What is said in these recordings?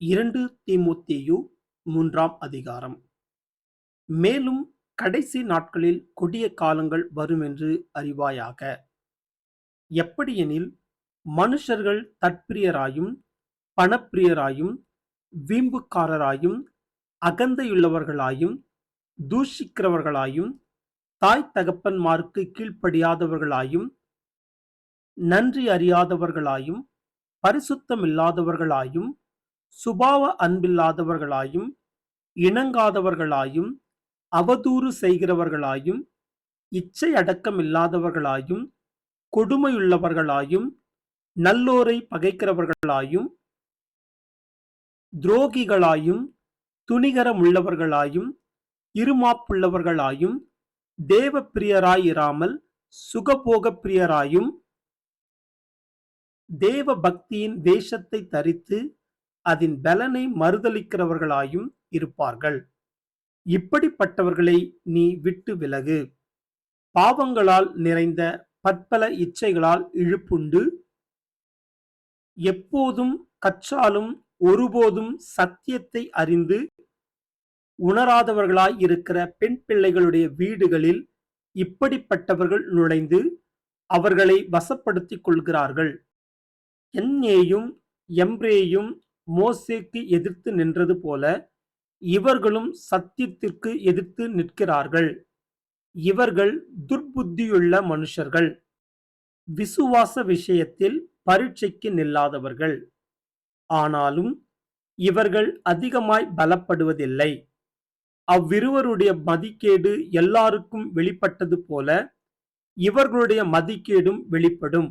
இரண்டு தீமோத்தேயு மூன்றாம் அதிகாரம். மேலும் கடைசி நாட்களில் கொடிய காலங்கள் வருமென்று அறிவாயாக. எப்படியெனில் மனுஷர்கள் தற்பிரியராயும் பணப்பிரியராயும் வீம்புக்காரராயும் அகந்தையுள்ளவர்களாயும் தூஷிக்கிறவர்களாயும் தாய் தகப்பன்மாருக்கு கீழ்ப்படியாதவர்களாயும் நன்றி அறியாதவர்களாயும் பரிசுத்தமில்லாதவர்களாயும் சுபாவ அன்பில்லாதவர்களாயும் இணங்காதவர்களாயும் அவதூறு செய்கிறவர்களாயும் இச்சை அடக்கமில்லாதவர்களாயும் கொடுமையுள்ளவர்களாயும் நல்லோரை பகைக்கிறவர்களாயும் துரோகிகளாயும் துணிகரமுள்ளவர்களாயும் இருமாப்புள்ளவர்களாயும் தேவ பிரியராயிராமல் சுகபோக பிரியராயும் தேவ பக்தியின் வேஷத்தை தரித்து அதன் பலனை மறுதலிக்கிறவர்களாயும் இருப்பார்கள். இப்படிப்பட்டவர்களை நீ விட்டு விலகு. பாவங்களால் நிறைந்த பற்பல இச்சைகளால் இழுப்புண்டு எப்போதும் கற்றாலும் ஒருபோதும் சத்தியத்தை அறிந்து உணராதவர்களாய் இருக்கிற பெண் பிள்ளைகளுடைய வீடுகளில் இப்படிப்பட்டவர்கள் நுழைந்து அவர்களை வசப்படுத்திக் கொள்கிறார்கள். என்ஏயும் எம்ரேயும் மோசேக்கு எதிர்த்து நின்றது போல இவர்களும் சத்தியத்திற்கு எதிர்த்து நிற்கிறார்கள். இவர்கள் துர்புத்தியுள்ள மனுஷர்கள். விசுவாச விஷயத்தில் பரீட்சைக்கு நில்லாதவர்கள். ஆனாலும் இவர்கள் அதிகமாய் பலப்படுவதில்லை. அவ்விருவருடைய மதிக்கேடு எல்லாருக்கும் வெளிப்பட்டது போல இவர்களுடைய மதிக்கேடும் வெளிப்படும்.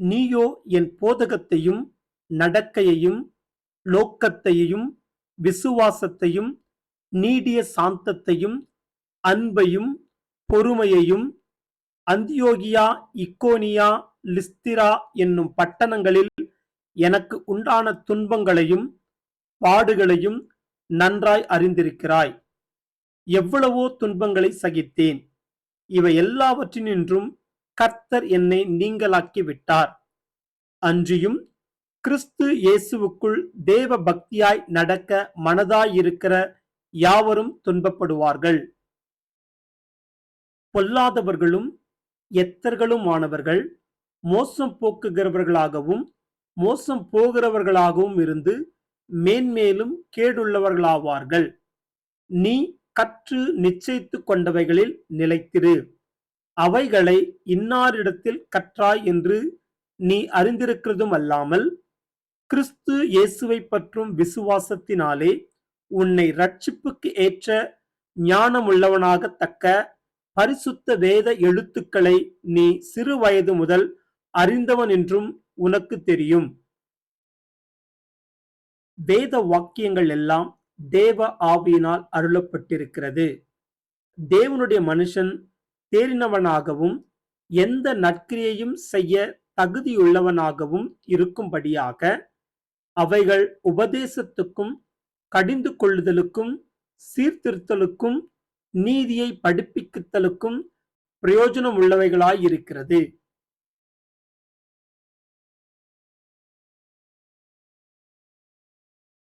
நீயோ என் போதகத்தையும் நடக்கையையும் நோக்கத்தையும் விசுவாசத்தையும் நீடிய சாந்தத்தையும் அன்பையும் பொறுமையையும் அந்தியோகியா இக்கோனியா லிஸ்திரா என்னும் பட்டணங்களில் எனக்கு உண்டான துன்பங்களையும் பாடுகளையும் நன்றாய் அறிந்திருக்கிறாய். எவ்வளவோ துன்பங்களை சகித்தேன். இவை எல்லாவற்றினின்றும் கர்த்தர் என்னை நீங்களாக்கி விட்டார் அன்றியும் கிறிஸ்து இயேசுவுக்குள் தேவ பக்தியாய் நடக்க மனதாயிருக்கிற யாவரும் துன்பப்படுவார்கள். பொல்லாதவர்களும் எத்தர்களுமானவர்கள் மோசம் போக்குகிறவர்களாகவும் மோசம் போகிறவர்களாகவும் இருந்து மேன்மேலும் கேடுள்ளவர்களாவார்கள். நீ கற்று நிச்சயித்து கொண்டவைகளில் நிலைத்திரு. அவைகளை இன்னாரிடத்தில் கற்றாய் என்று நீ அறிந்திருக்கிறதும் அல்லாமல் கிறிஸ்து இயேசுவை பற்றும் விசுவாசத்தினாலே உன்னை ரட்சிப்புக்கு ஏற்ற ஞானமுள்ளவனாக தக்க பரிசுத்த வேத எழுத்துக்களை நீ சிறு வயது முதல் அறிந்தவன் என்றும் உனக்கு தெரியும். வேத வாக்கியங்கள் எல்லாம் தேவ ஆவியினால் அருளப்பட்டிருக்கிறது. தேவனுடைய மனுஷன் தேறினவனாகவும் எந்த நற்கிரியையும் செய்ய தகுதியுள்ளவனாகவும் இருக்கும்படியாக அவைகள் உபதேசத்துக்கும் கடிந்து கொள்ளுதலுக்கும் சீர்திருத்தலுக்கும் நீதியை படிப்பிக்குத்தலுக்கும் பிரயோஜனம் உள்ளவைகளாயிருக்கிறது